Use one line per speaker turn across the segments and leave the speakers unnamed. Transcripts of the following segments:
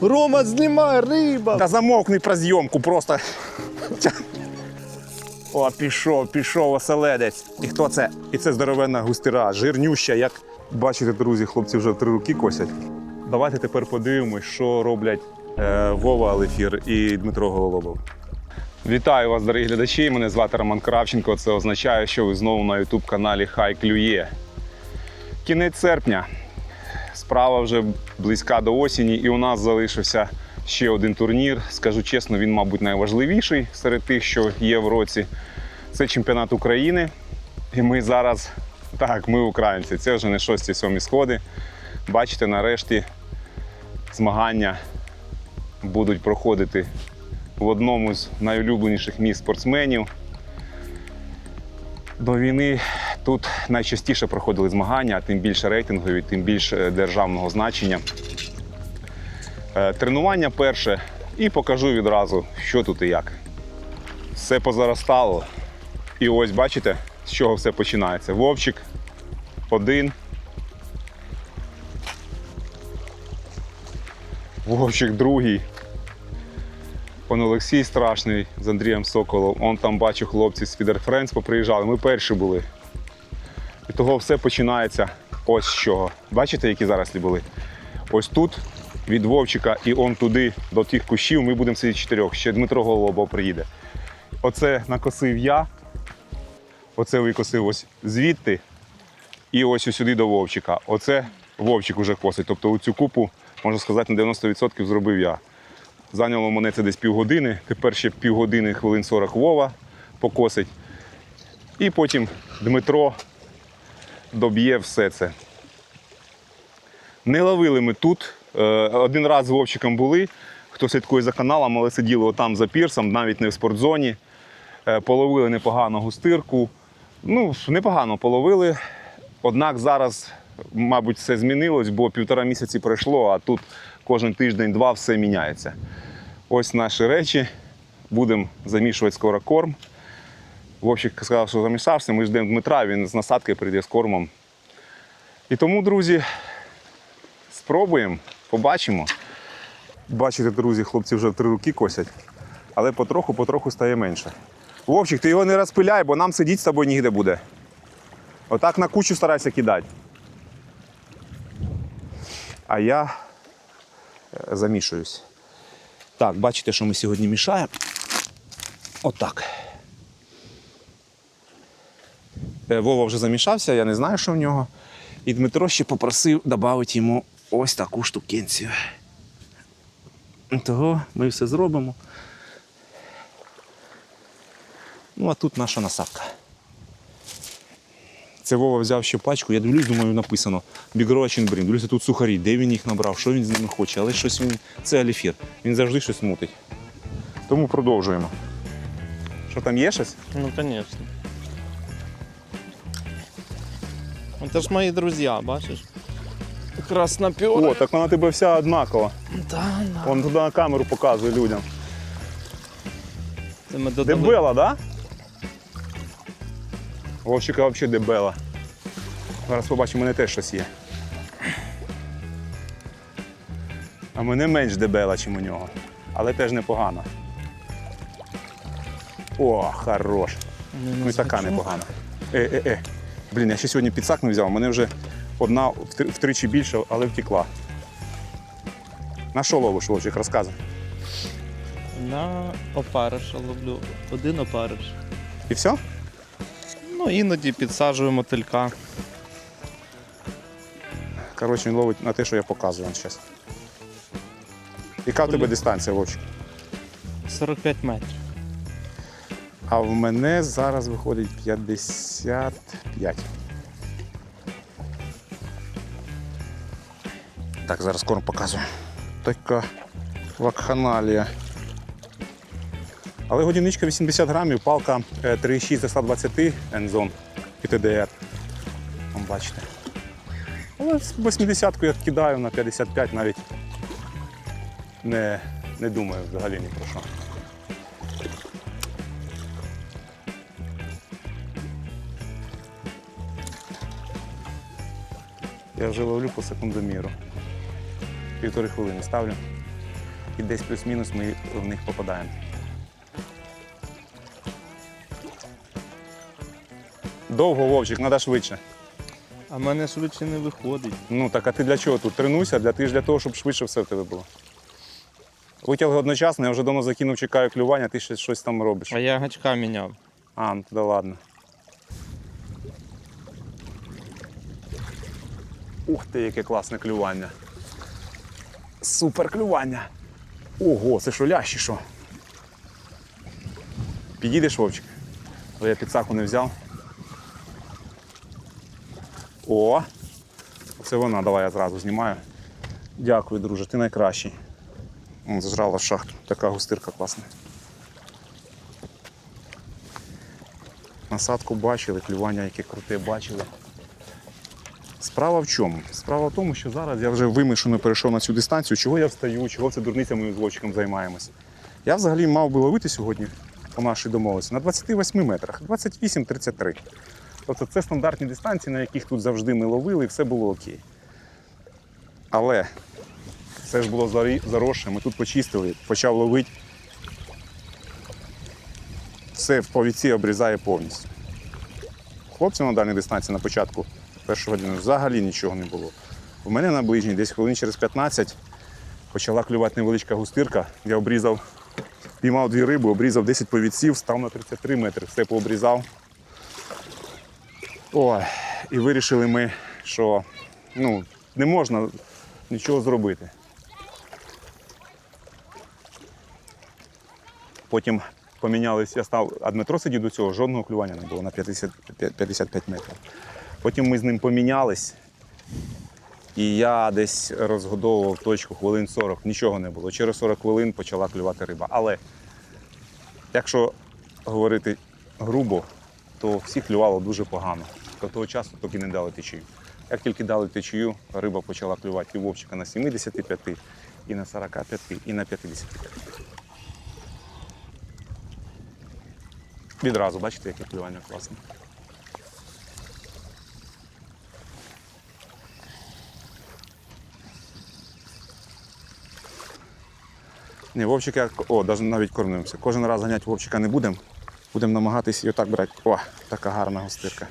Рома, знімай, риба!
Та замовкни про зйомку просто. О, пішов, пішов оселедець. І хто це? І це здоровенна густира, жирнюща, як бачите, друзі, хлопці вже три руки косять. Давайте тепер подивимось, що роблять е, Вова Алефір і Дмитро Гололобов. Вітаю вас, дорогі глядачі. Мене звати Роман Кравченко. Це означає, що ви знову на youtube каналі Хай Клює. Кінець серпня. Справа вже близька до осені, і у нас залишився ще один турнір. Скажу чесно, він, мабуть, найважливіший серед тих, що є в році. Це чемпіонат України. І ми зараз, так, ми українці, це вже не шості сьомі сходи. Бачите, нарешті змагання будуть проходити в одному з найулюбленіших міст спортсменів. До війни тут найчастіше проходили змагання, тим більше рейтингові, тим більше державного значення. Е, Тренування перше і покажу відразу, що тут і як. Все позаростало. І ось бачите, з чого все починається. Вовчик один. Вовчик другий. Пан Олексій страшний з Андрієм Соколом. Он там бачу хлопці з Feeder Friends поприїжджали. Ми перші були. Того все починається ось з чого. Бачите, які зарослі були? Ось тут від Вовчика і он туди до тих кущів ми будемо сидіти чотирьох. Ще Дмитро Голубов приїде. Оце накосив я. Оце викосив ось звідти. І ось сюди до Вовчика. Оце Вовчик уже косить. Тобто оцю купу, можна сказати, на 90% зробив я. Зайняло мене це десь півгодини. Тепер ще півгодини, хвилин 40 Вова покосить. І потім Дмитро доб'є все це. Не ловили ми тут. Е, Один раз з Вовчиком були. Хто слідкує за каналом, але сиділи отам за пірсом, навіть не в спортзоні. Е, Половили непогано густирку. Ну, непогано половили. Однак зараз, мабуть, все змінилось, бо півтора місяці пройшло, а тут кожен тиждень-два все міняється. Ось наші речі. Будемо замішувати скоро корм. Вовчик сказав, що замішався. Ми ждемо Дмитра, він з насадки прийде з кормом. І тому, друзі, спробуємо, побачимо. Бачите, друзі, хлопці вже три руки косять, але потроху-потроху стає менше. Вовчик, ти його не розпиляй, бо нам сидіти з тобою нігде буде. Отак на кучу старайся кидати. А я е, замішуюсь. Так, бачите, що ми сьогодні мішаємо. Отак. Е, Вова вже замішався, я не знаю, що в нього. І Дмитро ще попросив додати йому ось таку штукенцію. Того ми все зробимо. Ну, а тут наша насадка. Це Вова взяв ще пачку, я дивлюсь, думаю, написано Бігрочин Брін. Дивлюся, тут сухарі, де він їх набрав, що він з ними хоче, але щось він. Це аліфір. Він завжди щось мутить. Тому продовжуємо. Що там є щось?
Ну, конечно. Это ж мои друзья, бачиш? Краснопёры.
О, так вона тебе вся однакова.
Да, да.
Вон туди на камеру показує людям.
Це ми додали.
Дебела, да? Вовчика взагалі дебела. Зараз побачимо, у мене теж щось є. А мене менш дебела, ніж у нього. Але теж непогано. О, хорош. Ну і така непогана. Е, е, е. Блін, я ще сьогодні підсак не взяв, у мене вже одна втричі більше, але втекла. На що ловиш, Вовчик, розказуй.
На опариша ловлю. Один опариш.
І все?
Ну, іноді підсаджую мотилька.
Коротше, він ловить на те, що я показую зараз. Яка в тебе дистанція, Вовчик?
45 метрів.
А в мене зараз виходить 55. Так, зараз корм показую. Така вакханалія. Але годиничка 80 грамів, палка е, 3,6 за 120 Enzon і TDR. Там бачите. Але 80-ку я кидаю на 55 навіть не, не думаю взагалі ні про що. Я вже ловлю по секундоміру. півтори хвилини ставлю. І десь плюс-мінус ми в них попадаємо. Довго вовчик, треба швидше.
А в мене швидше не виходить.
Ну так а ти для чого тут? Тренуйся, для ти ж для того, щоб швидше все в тебе було. Витягли одночасно, я вже давно закинув, чекаю клювання, ти ще щось там робиш.
А я гачка міняв.
А, ну тоді ладно. Ух ти, яке класне клювання. Супер клювання. Ого, це що лящі що? Підійдеш, Вовчик? Бо я підсаку не взяв. О! Це вона, давай я зразу знімаю. Дякую, друже, ти найкращий. М, Зажрала шахту. Така густирка класна. Насадку бачили, клювання яке круте бачили. Справа в чому? Справа в тому, що зараз я вже вимушено перейшов на цю дистанцію. Чого я встаю, чого це дурницями з Вовчиком займаємось. Я взагалі мав би ловити сьогодні по нашій домовленості на 28 метрах, 28-33. Тобто це стандартні дистанції, на яких тут завжди ми ловили, і все було окей. Але все ж було заросше, ми тут почистили, почав ловити. Все в повіці обрізає повністю. Хлопців на дальній дистанції на початку першого години взагалі нічого не було. У мене на ближній десь хвилин через 15 почала клювати невеличка густирка. Я обрізав, піймав дві риби, обрізав 10 повідців, став на 33 метри, все пообрізав. Ой, і вирішили ми, що ну, не можна нічого зробити. Потім помінялись, я став, а Дмитро сидів до цього, жодного клювання не було на 50, 55 метрів. Потім ми з ним помінялись, і я десь розгодовував точку хвилин 40, нічого не було. Через 40 хвилин почала клювати риба. Але якщо говорити грубо, то всі клювало дуже погано. До того часу поки не дали течію. Як тільки дали течію, риба почала клювати і вовчика на 75, і на 45, і на 55. Відразу, бачите, яке клювання класне. Ні, вовчика, о, навіть кормимося. Кожен раз ганяти вовчика не будемо. Будемо намагатися і отак брати. О, така гарна густирка.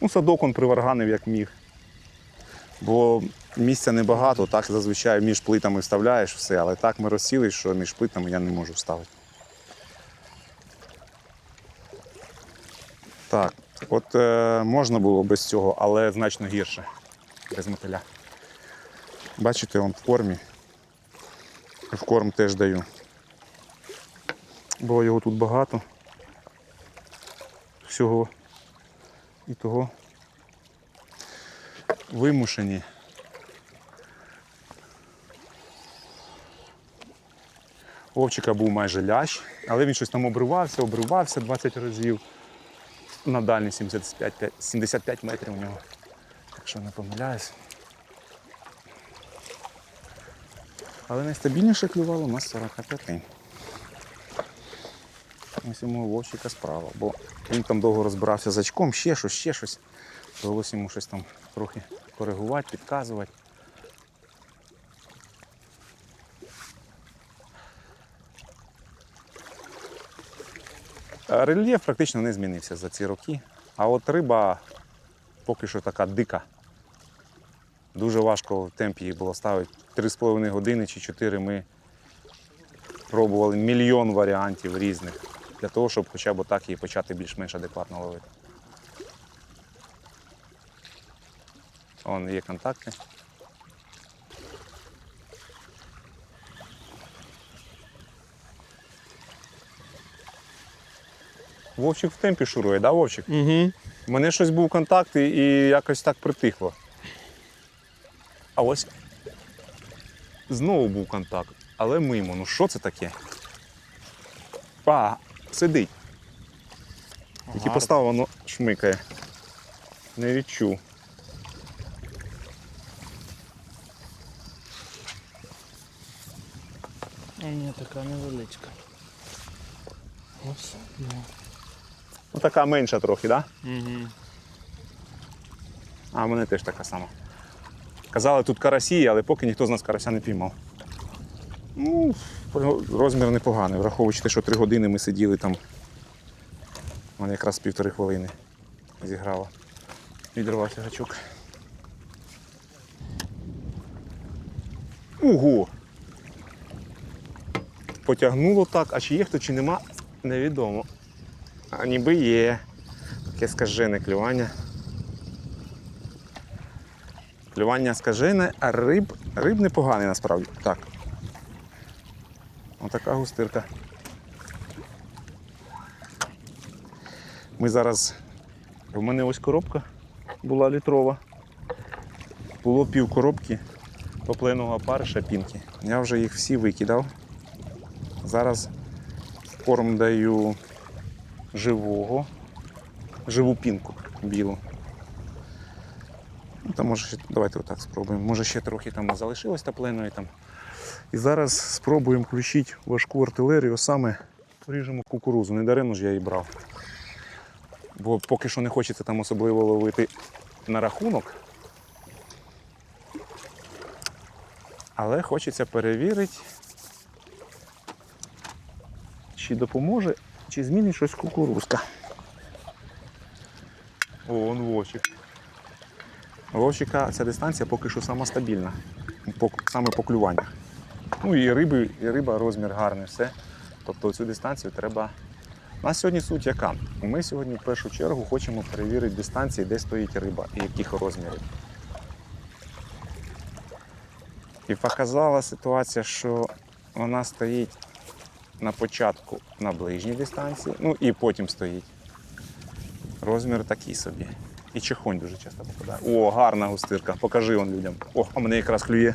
Ну, садок он приварганив як міг. Бо місця небагато, так зазвичай між плитами вставляєш все, але так ми розсіли, що між плитами я не можу вставити. Так, от е, можна було без цього, але значно гірше, без мотиля. Бачите, он в кормі. В корм теж даю. Бо його тут багато. Всього і того вимушені. Вовчика був майже лящ, але він щось там обривався, обривався 20 разів. На дальній 75, 75 метрів у нього. Якщо не помиляюсь. Але найстабільніше клювало на 45. Ось йому вовчика справа, бо він там довго розбирався з очком, ще щось, ще щось. Довелося йому щось там трохи коригувати, підказувати. Рельєф практично не змінився за ці роки, а от риба поки що така дика. Дуже важко в темпі її було ставити. Три з половиною години чи чотири ми пробували мільйон варіантів різних для того, щоб хоча б так її почати більш-менш адекватно ловити. Вон є контакти. Вовчик в темпі шурує, да, Вовчик?
Угу.
У мене щось був контакт і, і якось так притихло. А ось знову був контакт, але мимо. Ну що це таке? А, сидить. Тільки поставив, воно шмикає. Не відчув.
Ні, така невеличка. Ось.
Ну така менша трохи, так? Да?
Угу.
А в мене теж така сама. Казали, тут карасі, але поки ніхто з нас карася не піймав. Ну, розмір непоганий, враховуючи те, що три години ми сиділи там. Вон якраз півтори хвилини зіграло. Відірвався гачок. Ого! Потягнуло так, а чи є хто, чи нема, невідомо. А ніби є. Таке скажене клювання. Клювання скажене, а риб, риб непоганий насправді. Так. Отака густирка. Ми зараз. У мене ось коробка була літрова. Було пів коробки топленого опариша пінки. Я вже їх всі викидав. Зараз корм даю живого, живу пінку білу. Може ще, давайте отак спробуємо. Може ще трохи там залишилось топленої там. І зараз спробуємо включити важку артилерію, саме ріжемо кукурузу. Не даремно ж я її брав. Бо поки що не хочеться там особливо ловити на рахунок. Але хочеться перевірити, чи допоможе, чи змінить щось кукурузка. О, он вовчик. Вовчика ця дистанція поки що сама стабільна. Саме по клюваннях. Ну і риби, і риба розмір гарний, все. Тобто цю дистанцію треба. У нас сьогодні суть яка? Ми сьогодні в першу чергу хочемо перевірити дистанції, де стоїть риба і яких розмірів. І показала ситуація, що вона стоїть на початку на ближній дистанції, ну і потім стоїть. Розмір такий собі. І чехонь дуже часто попадає. О, гарна густирка. Покажи он людям. О, а мене якраз клює.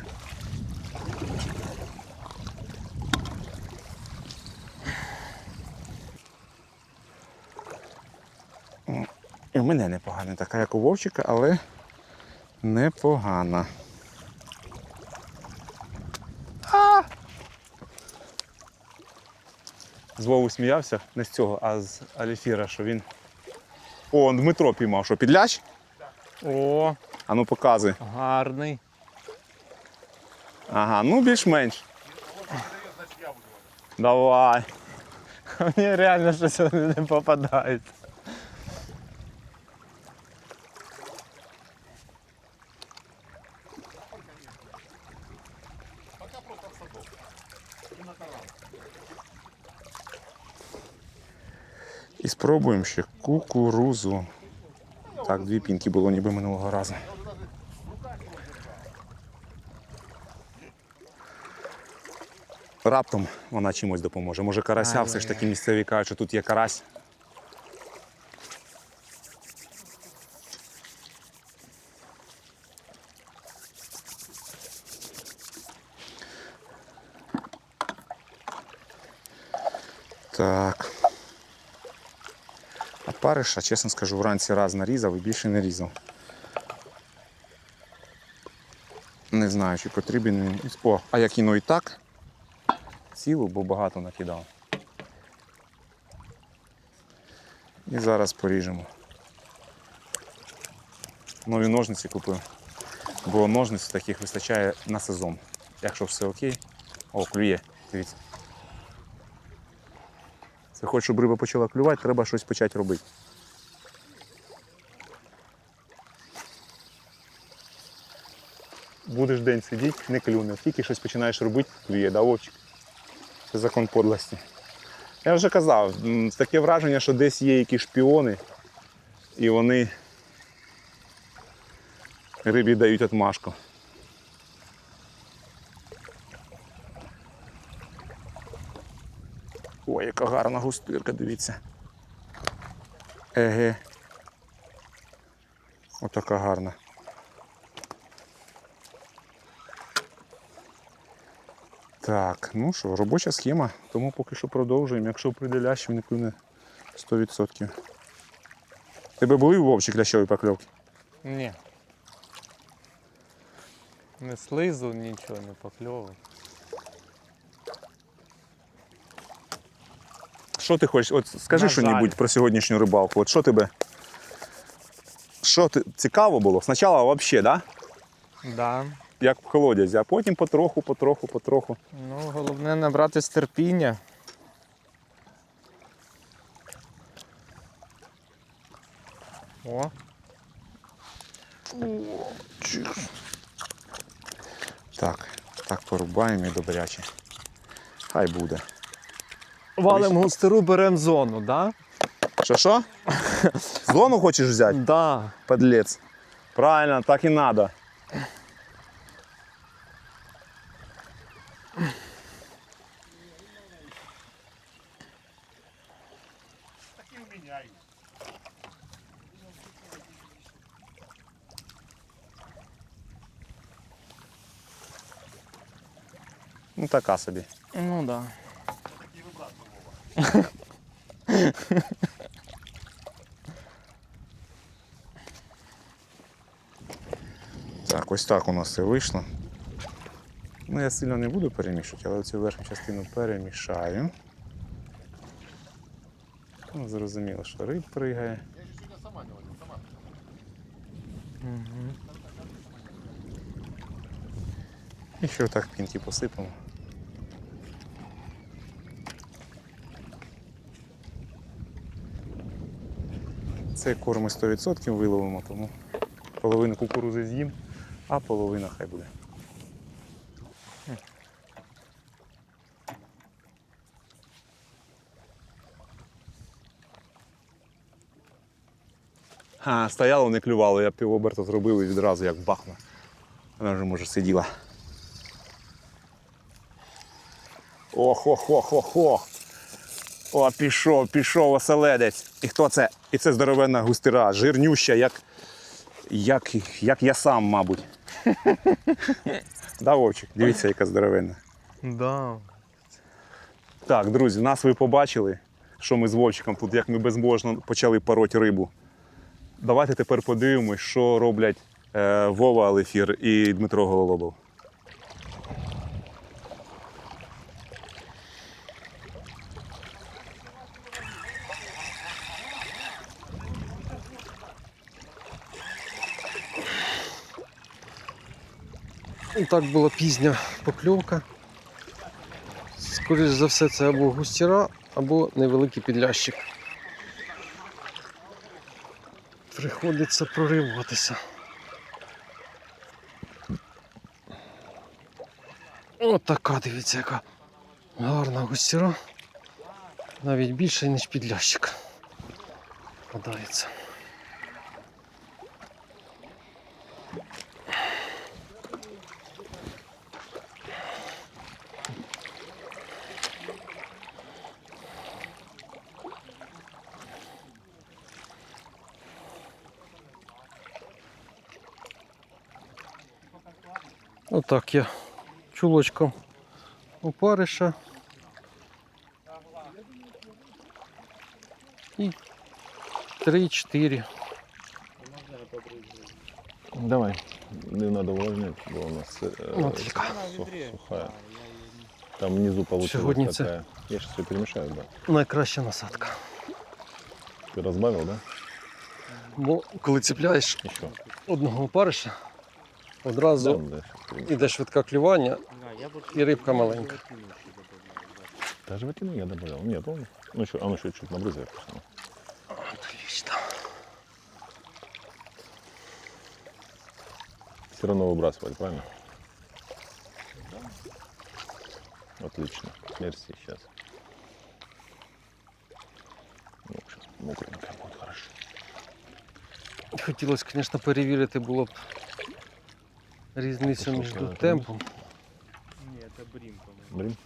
І в мене непогана, така як у Вовчика, але непогана. А! З Вову сміявся не з цього, а з Аліфіра, що він. О, Дмитро піймав, що підляч?
О,
А ну показуй.
гарний.
Ага, ну більш-менш. Давай.
Мені реально щось не попадається.
Спробуємо ще кукурузу. Так, дві пінки було ніби минулого разу. Раптом вона чимось допоможе. Може карася, все ж таки місцеві кажуть, що тут є карась. А чесно скажу, вранці раз нарізав і більше не різав. Не знаю, чи потрібен він. О, а я кину і так. Цілу, бо багато накидав. І зараз поріжемо. Нові ножниці купив. Бо ножниць таких вистачає на сезон. Якщо все окей. О, клює, дивіться. Це хоч, щоб риба почала клювати, треба щось почати робити. Будеш день сидіти, не клюне. Тільки щось починаєш робити, клює, да, Вовчик? Це закон подлості. Я вже казав, таке враження, що десь є якісь шпіони, і вони рибі дають отмашку. Ой, яка гарна густирка, дивіться. Еге. Отака гарна. Так, ну що, робоча схема, тому поки що продовжуємо. Якщо прийде лящ, він клюне 100%. Тебе були вовчик лящові покльовки?
Ні. Не слизу, нічого не покльовує.
Що ти хочеш? От скажи
На
що
жаль.
небудь про сьогоднішню рибалку. От що тебе? що ти, цікаво було? Спочатку взагалі, да?
Да.
як в колодязі, а потім потроху, потроху, потроху.
Ну, головне набрати терпіння. О,
Так, так порубаємо і добряче. Хай буде.
Валим густеру, беремо зону, да?
Що що? Зону хочеш взяти?
Да.
Подлец. Правильно, так і надо. Ну, така собі.
Ну да.
Так, ось так у нас все вийшло. Ну, я сильно не буду перемішувати, але цю верхню частину перемішаю. Ну, зрозуміло, що риб пригає. І ще так пінки посипемо. Цей корм ми 100% виловимо, тому половину кукурузи з'їм, а половина хай буде. А, стояло, не клювало, я півоберта зробив і відразу як бахну. Вона вже може сиділа. Ох, ох, ох, ох, ох. О, пішов, пішов оселедець. І хто це? І це здоровенна густира, жирнюща, як, як, як я сам, мабуть. да, Вовчик, дивіться, яка здоровенна.
Да.
Так, друзі, нас ви побачили, що ми з Вовчиком тут, як ми безможно почали пороти рибу. Давайте тепер подивимось, що роблять е, Вова Алефір і Дмитро Гололобов.
І так була пізня покльовка. Скоріше за все, це або густіра, або невеликий підлящик. Приходиться проривуватися. От така, дивіться, яка гарна густіра. Навіть більше, ніж підлящик. Подається. Отак я чулочком опариша. І 3-4.
Давай. Не надо увлажнять, бо у нас э,
Вот
сухая. Там внизу получилась
це-
такая. Я сейчас все перемешаю, да.
Найкраща насадка.
Ты разбавил, да?
Бо коли ціпляєш
Еще.
одного опариша, одразу
да, щас перемешаю.
іде швидке клювання і рибка маленька.
Даже в я добавлял. Нет, он, ну еще, он еще чуть набрызгает. просто.
Отлично.
Все равно выбрасывать, правильно? Отлично. Мерси сейчас. Ну, сейчас мокренькая будет хорошо.
Хотілося, звісно, перевірити було б різницю
Що,
між темпом,
Ні, це брімка.
Блин,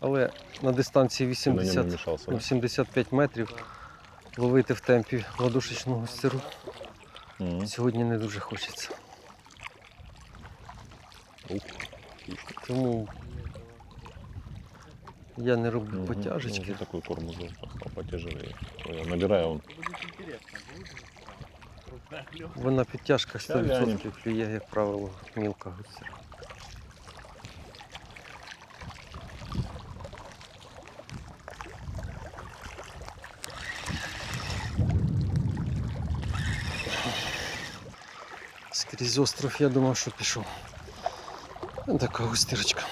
але на дистанції
ты на нем
80
не мешался,
ну,
да?
75 метрів ловити в темпі ладошечну густеру
Мгм.
сьогодні не дуже хочеться.
Ух.
Тому я не роблю потяжечки.
Ну, такой корм уже потяжелее. Ой, Набираю он.
Бо на підтяжках
Ща глянем.
100% клює, як правило, мілка гусера. Крізь остров я думав, що пішов. Така густирочка.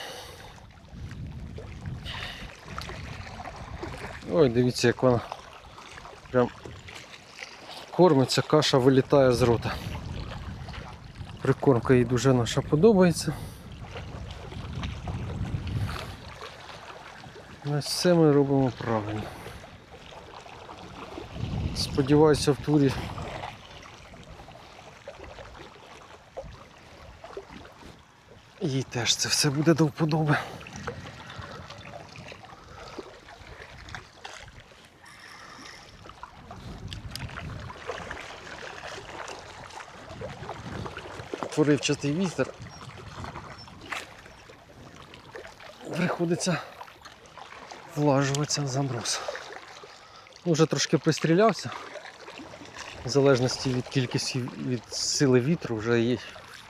Ой, дивіться, як вона прям кормиться, каша вилітає з рота. Прикормка їй дуже наша подобається. Ось все ми робимо правильно. Сподіваюся, в турі їй теж це все буде до вподоби. Поривчатий вітер. Приходиться влажуватися в замороз. Ну, Вже трошки пристрілявся. В залежності від кількості від сили вітру вже є,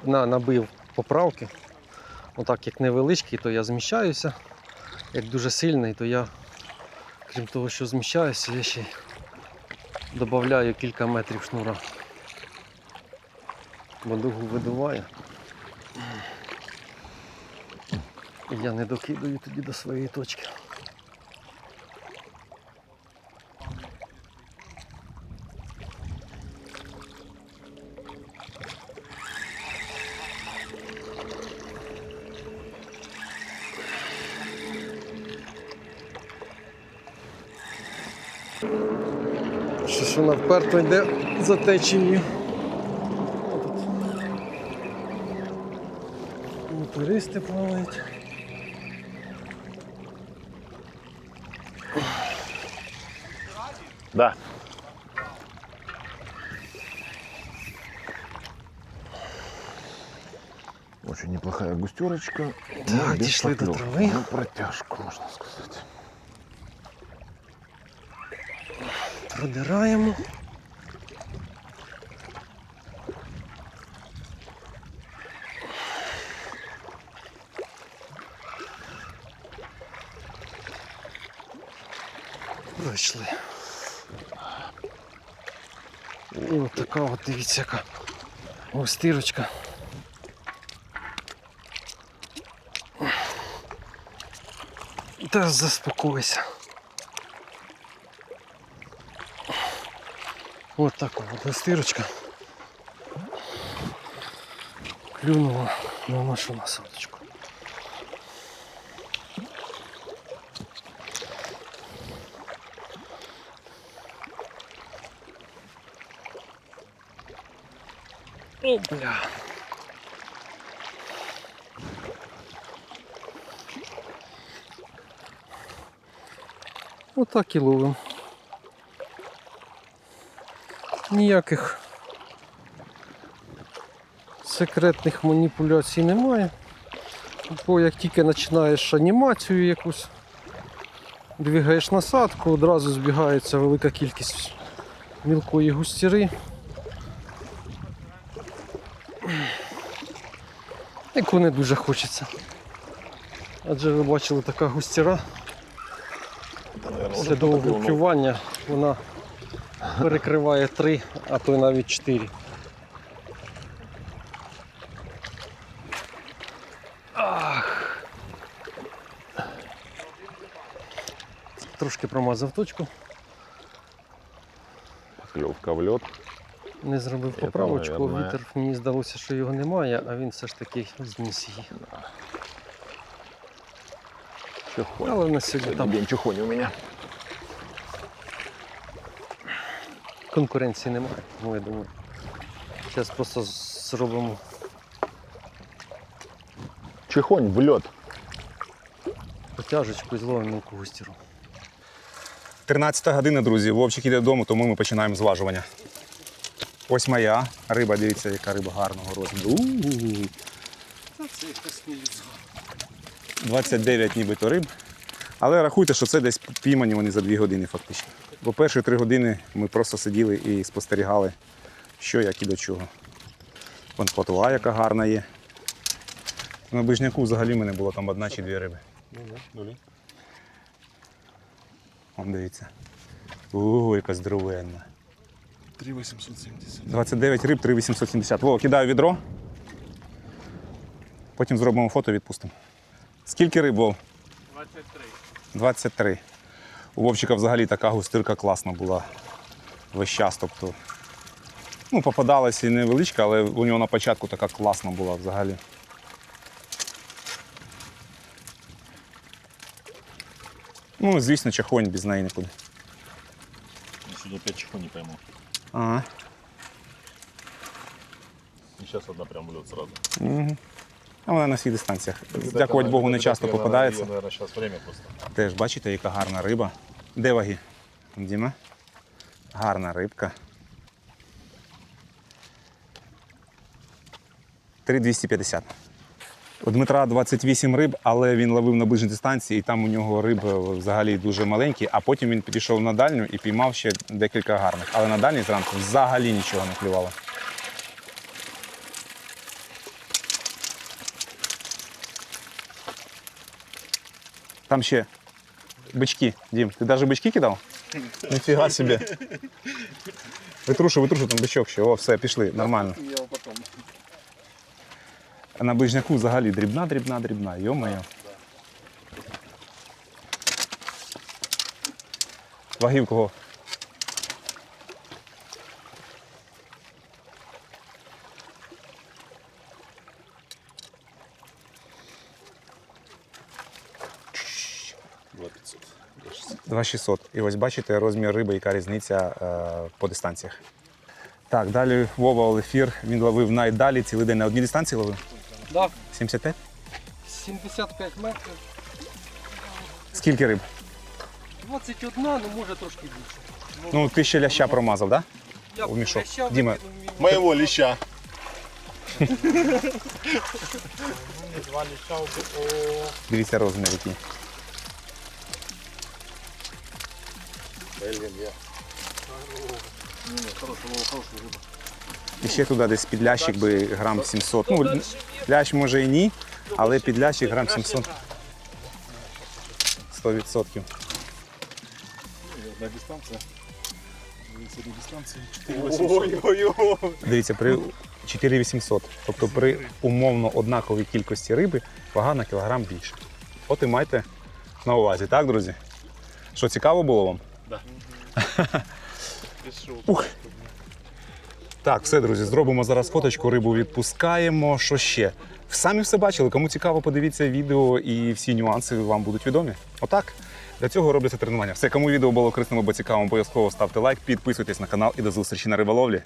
на, набив поправки. Отак як невеличкий, то я зміщаюся. Як дуже сильний, то я, крім того, що зміщаюся, я ще й додаю кілька метрів шнура. Бо дугу видуває. І я не докидаю тоді до своєї точки. Що вона вперто йде за течією. Туристи плавають.
Да. Очень неплохая густерочка.
Так,
без
дійшли до трави.
Ну, протяжку, можно сказать.
Продираємо. Пройшли. І от така от дивіться яка густирочка. Та заспокойся. Ось так от гостирочка клюнула на нашу насадочку. Опля. Отак і ловимо. Ніяких секретних маніпуляцій немає. Бо як тільки починаєш анімацію якусь, двигаєш насадку, одразу збігається велика кількість мілкої густіри. Яку не дуже хочеться. Адже ви бачили така густіра. Після довгого клювання вона перекриває три, а то й навіть чотири. Ах. Трошки промазав точку,
Поклевка в лед.
Не зробив поправочку. Вітер мені здалося, що його немає, а він все ж таки зніс її.
Чехонь.
Але на сьогодні там
день чехони у меня.
конкуренції немає, тому я думаю. Зараз просто зробимо
Чехонь в лед.
потяжечку і зловимо мілку густіру.
13 година, друзі. Вовчик іде додому, тому ми починаємо зважування. Ось моя риба, дивіться, яка риба гарного розміру. У-у-у. 29 нібито риб. Але рахуйте, що це десь піймані вони за 2 години фактично. Бо перші 3 години ми просто сиділи і спостерігали, що як і до чого. Вон плотова, яка гарна є. На ближняку взагалі в мене було там одна чи дві риби. Вон дивіться. Ого, яка здоровенна.
3870.
29 риб, 3870. Вова, кидаю відро. Потім зробимо фото і відпустимо. Скільки риб, Вов? 23. 23. У Вовчика взагалі така густирка класна була весь час. Тобто, ну, попадалася і невеличка, але у нього на початку така класна була взагалі. Ну, звісно, чахонь без неї нікуди.
Я опять чиху не пойму.
Ага.
И сейчас одна прям в лед сразу.
Угу. А вона на всіх дистанціях. Дякувати Богу, не часто попадається.
Наверное, сейчас время просто.
Теж бачите, яка гарна риба. Де ваги? Діма? Гарна рибка. 3,250. У Дмитра 28 риб, але він ловив на ближній дистанції, і там у нього риби взагалі дуже маленькі, а потім він підійшов на дальню і піймав ще декілька гарних. Але на дальній зранку взагалі нічого не клювало. Там ще бички. Дім, ти навіть бички кидав? Ніфіга собі. Витрушу, витрушу там бичок ще. О, все, пішли, нормально. А на ближняку взагалі дрібна, дрібна, дрібна. Йо-моє. Ваги в кого?
Два 500.
2600. І ось бачите розмір риби, яка різниця е, по дистанціях. Так, далі Вова Олефір. Він ловив найдалі, цілий день на одній дистанції ловив.
Да,
75?
75 метрів,
Скільки риб?
21, ну може трошки більше.
Ну, ти ще ляща промазав, так?
Я
в мішок.
ляща
Діма.
викинув мій-
Моего леща.
Да? Дивіться розмір який. І ще туди десь під лящик би грам 700. Ну, лящ може і ні, але під лящик грам 700. 100%.
Одна 4800.
Ой-ой-ой. Дивіться, при 4800. Тобто при умовно однаковій кількості риби вага на кілограм більше. От і майте на увазі, так, друзі? Що цікаво було вам? Ух. Так, все, друзі, зробимо зараз фоточку, рибу відпускаємо. Що ще? Самі все бачили. Кому цікаво, подивіться відео і всі нюанси вам будуть відомі. Отак. Для цього робляться тренування. Все, кому відео було корисним або цікавим, обов'язково ставте лайк, підписуйтесь на канал і до зустрічі на риболовлі.